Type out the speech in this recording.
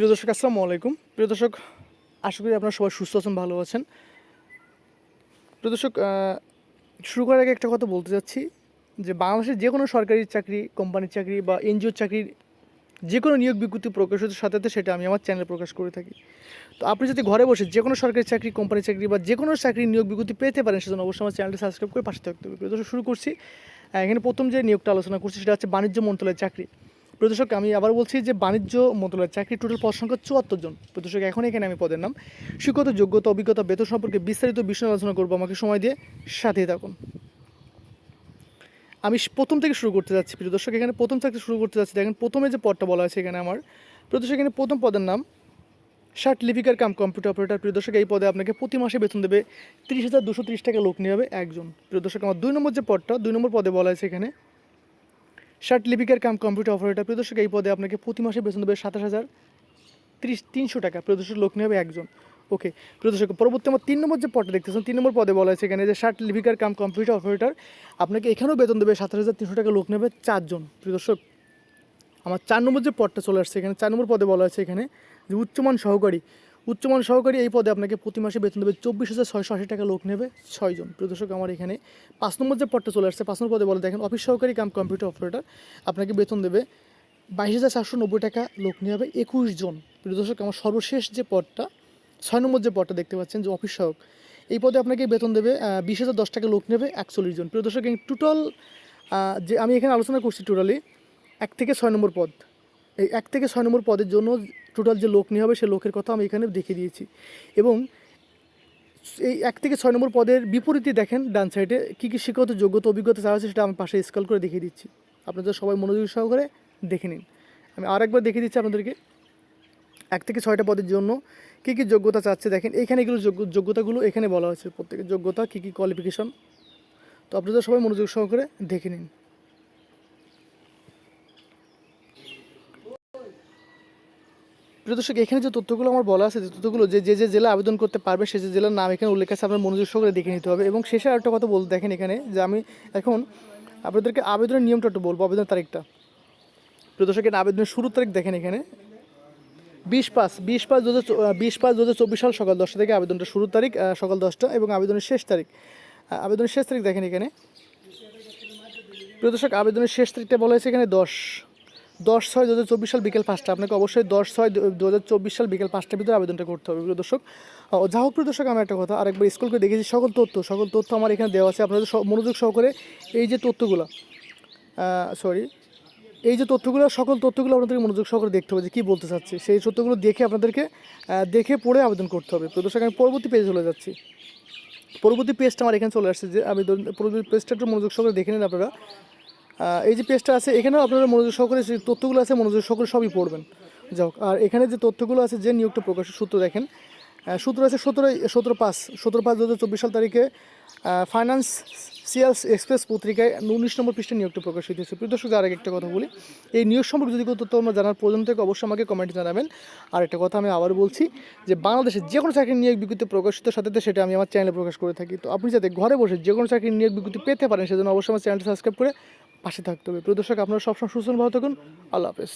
প্রিয় দর্শক, আসসালামু আলাইকুম। প্রিয় দর্শক, আশা করি আপনারা সবাই সুস্থ আছেন, ভালো আছেন। প্রিয় দর্শক শুরু করার আগে একটা কথা বলতে চাচ্ছি, যে বাংলাদেশের যে কোনো সরকারি চাকরি কোম্পানির চাকরি বা এনজিওর চাকরির যে কোনো নিয়োগ বিজ্ঞপ্তি প্রকাশিত সাথে সাথে সেটা আমি আমার চ্যানেলে প্রকাশ করে থাকি। তো আপনি যদি ঘরে বসে যে কোনো সরকারি চাকরি কোম্পানির চাকরি বা যে কোনো চাকরির নিয়োগ বিজ্ঞপ্তি পেতে পারেন, সেজন্য অবশ্যই আমার চ্যানেলটি সাবস্ক্রাইব করে পাশে থাকতে হবে। শুরু করছি। এখানে প্রথম যে নিয়োগটা আলোচনা করছি, সেটা হচ্ছে বাণিজ্য মন্ত্রণালয়ের চাকরি। প্রদর্শক আমি আবার বলছি যে বাণিজ্য মন্ত্রণালয়ের চাকরি টোটাল পদ সংখ্যা চুয়াত্তর জন। প্রদর্শক, এখন এখানে আমি পদের নাম। শিক্ষত যোগ্যতা, অভিজ্ঞতা, বেতন সম্পর্কে বিস্তারিত বিষয় আলোচনা করব। আমাকে সময় দিয়ে সাথে থাকুন। আমি প্রথম থেকে শুরু করতে যাচ্ছি, প্রিয় দর্শক। এখানে প্রথম থেকে শুরু করতে যাচ্ছি। দেখেন, প্রথমে যে পদটা বলা আছে এখানে আমার। প্রিয় দর্শক এখানে প্রথম পদের নাম ষাট লিপিকার কাম কম্পিউটার অপারেটর প্রিয় দর্শক, এই পদে আপনাকে প্রতি মাসে বেতন দেবে তিরিশ হাজার দুশো তিরিশ টাকা, লোক নিয়ে হবে একজন। প্রিয় দর্শক, আমার দুই নম্বর যে পদটা, দুই নম্বর পদে বলা আছে এখানে ষাট লিপিকার কাম কম্পিউটার অপারেটর প্রিয় দর্শক, এই পদে আপনাকে প্রতি মাসে বেতন দেবে সাতাশ হাজার তিরিশ, তিনশো টাকা। প্রদর্শক লোক নেবে একজন। ওকে প্রদর্শক পরবর্তী আমার তিন নম্বর যে পদটা দেখতেছেন, তিন নম্বর পদে বলা আছে এখানে যে শার্ট লিপিকার কাম কম্পিউটার অপারেটর আপনাকে এখানেও বেতন দেবে সাতাশ হাজার তিনশো টাকা, লোক নেবে চারজন। প্রদর্শক আমার চার নম্বর যে পদটা চলে আসছে এখানে, চার নম্বর পদে বলা আছে এখানে যে উচ্চমান সহকারী। উচ্চমান সহকারী এই পদে আপনাকে প্রতি মাসে বেতন দেবে চব্বিশ হাজার ছয়শো আশি টাকা লোক নেবে ছয়জন। প্রিয় দর্শক, আমার এখানে পাঁচ নম্বর যে পদটা চলে আসছে, পাঁচ নম্বর পদে বলে দেখেন, অফিস সহকারী কাম কম্পিউটার অপারেটর, আপনাকে বেতন দেবে বাইশ হাজার চারশো নব্বই টাকা লোক নিয়ে হবে একুশ জন প্রিয় দর্শক, আমার সর্বশেষ যে পদটা, ছয় নম্বর যে পদটা দেখতে পাচ্ছেন, যে অফিস সহক, এই পদে আপনাকে বেতন দেবে বিশ হাজার দশ টাকা লোক নেবে একচল্লিশ জন প্রিয় দর্শক টোটাল যে আমি এখানে আলোচনা করছি টোটালি এক থেকে ছয় নম্বর পদ। এই এক থেকে ছয় নম্বর পদের জন্য টোটাল যে লোক নিয়ে হবে, সে লোকের কথা আমি এখানে দেখিয়ে দিয়েছি। এবং এই এক থেকে ছয় নম্বর পদের বিপরীতে দেখেন, ডান সাইডে কী কী শিক্ষাগত যোগ্যতা, অভিজ্ঞতা চাওয়া আছে, সেটা আমি পাশে স্কল করে দেখিয়ে দিচ্ছি। আপনাদের সবাই মনোযোগ সহকারে দেখে নিন। আমি আর একবার দেখিয়ে দিচ্ছি আপনাদেরকে। এক থেকে ছয়টা পদের জন্য কী কী যোগ্যতা চাচ্ছে, দেখেন, এখানে এগুলো যোগ্য, যোগ্যতাগুলো এখানে বলা হয়েছে। প্রত্যেকের যোগ্যতা, কী কী কোয়ালিফিকেশন তো আপনাদের সবাই মনোযোগ সহকারে দেখে নিন। প্রিয় দর্শক, এখানে যে তথ্যগুলো আমার বলা আছে, যে তথ্যগুলো যে যে যে জেলা আবেদন করতে পারবে, সে যে জেলার নাম এখানে উল্লেখ আছে, আপনার মনোযোগ সহকারে দেখে নিতে হবে। এবং শেষে আরেকটা কথা বলতে দেখেন এখানে, যে আমি এখন আপনাদেরকে আবেদনের নিয়মটা একটু বলব, আবেদনের তারিখটা। প্রিয় দর্শক আবেদনের শুরুর তারিখ দেখেন এখানে। বিশ পাঁচ বিশ পাঁচ দু বিশ পাঁচ দু চব্বিশ সাল সকাল দশটা থেকে আবেদনটা শুরুর তারিখ সকাল দশটা এবং আবেদনের শেষ তারিখ। আবেদনের শেষ তারিখ দেখেন এখানে। প্রিয় দর্শক, আবেদনের শেষ তারিখটা বলা হয়েছে এখানে দশ। দশ ছয় দু হাজার চব্বিশ সাল বিকেল পাঁচটা। আপনাকে অবশ্যই দশ ছয় দু হাজার চব্বিশ সাল বিকেল পাঁচটার ভিতরে আবেদনটা করতে হবে, প্রিয় দর্শক। যা হোক প্রিয় দর্শক আমি একটা কথা, আরেকবার স্কুল করে দেখেছি, সকল তথ্য সকল তথ্য আমার এখানে দেওয়া আছে। আপনাদের মনোযোগ সহকারে এই যে তথ্যগুলো সরি এই যে তথ্যগুলো, সকল তথ্যগুলো আপনাদেরকে মনোযোগ সহকারে দেখতে হবে যে কী বলতে চাচ্ছি। সেই তথ্যগুলো দেখে আপনাদেরকে দেখে পড়ে আবেদন করতে হবে। প্রিয় দর্শক, আমি পরবর্তী পেজে চলে যাচ্ছি। পরবর্তী পেজটা আমার এখানে চলে আসছে যে আমি পরবর্তী পেজটা একটু মনোযোগ সহকারে দেখে নিন আপনারা। এই যে পেজটা আছে, এখানেও আপনারা মনোযোগ সহকারে যে তথ্যগুলো আছে, মনোযোগ সহকারে সবই পড়বেন। যাক, আর এখানে যে তথ্যগুলো আছে, যে নিয়োগটা প্রকাশের সূত্র দেখেন সূত্র আছে সতেরো সতেরো পাঁচ সতেরো পাঁচ দু হাজার চব্বিশ সাল তারিখে ফাইন্যান্স সিয়ালস এক্সপ্রেস পত্রিকায় উনিশ নম্বর পৃষ্ঠে নিয়োগটা প্রকাশিত হয়েছে। প্রিয় দর্শক আর একটা কথা বলি, এই নিয়োগ সম্পর্কে যদি কোনো তথ্য আমরা জানার প্রয়োজন থেকে, অবশ্যই আমাকে কমেন্টে জানাবেন। আর একটা কথা আমি আবার বলছি, যে বাংলাদেশের যে কোনো চাকরির নিয়োগ বিজ্ঞপ্তি প্রকাশিত সাথে সাথে সেটা আমি আমার চ্যানেলে প্রকাশ করে থাকি। তো আপনি যাতে ঘরে বসে যে কোনো চাকরির নিয়োগ বিজ্ঞপ্তি পেতে পারেন, সেজন্য অবশ্যই আমার চ্যানেলটি সাবস্ক্রাইব করে পাশে থাকতে হবে। প্রদর্শক আপনারা সবসময় সুস্থ ভালো থাকুন আল্লাহ হাফেজ।